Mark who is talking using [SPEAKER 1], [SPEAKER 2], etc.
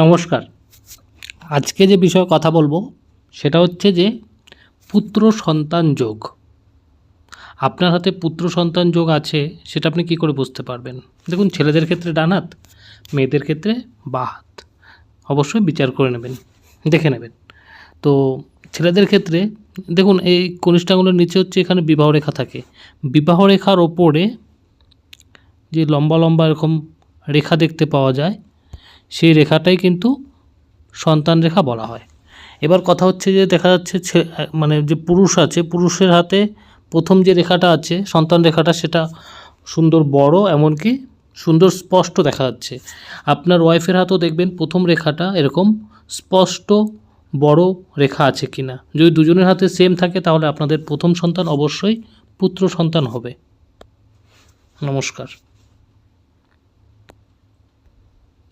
[SPEAKER 1] নমস্কার। আজকে যে বিষয়ে কথা বলব, সেটা হচ্ছে যে পুত্র সন্তান যোগ। আপনার হাতে পুত্র সন্তান যোগ আছে, সেটা আপনি কি করে বুঝতে পারবেন? দেখুন, ছেলেদের ক্ষেত্রে ডান হাত মেয়েদের ক্ষেত্রে বা হাত অবশ্যই বিচার করে নেবেন, দেখে নেবেন। তো ছেলেদের ক্ষেত্রে, দেখুন, এই কনিষ্ঠাগুলোর নিচে হচ্ছে, এখানে বিবাহ রেখা থাকে। বিবাহ রেখার ওপরে যে লম্বা লম্বা এরকম রেখা দেখতে পাওয়া যায় সেই রেখাটাই কিন্তু সন্তান রেখা বলা হয়। এবার কথা হচ্ছে যে দেখা যাচ্ছে মানে যে পুরুষ আছে, পুরুষের হাতে প্রথম যে রেখাটা আছে, সন্তান রেখাটা সেটা সুন্দর বড়, এমনকি সুন্দর স্পষ্ট দেখা যাচ্ছে। আপনার ওয়াইফের হাতেও দেখবেন প্রথম রেখাটা এরকম স্পষ্ট বড় রেখা আছে কি না যদি দুজনের হাতে সেম থাকে, তাহলে আপনাদের প্রথম সন্তান অবশ্যই পুত্র সন্তান হবে। নমস্কার।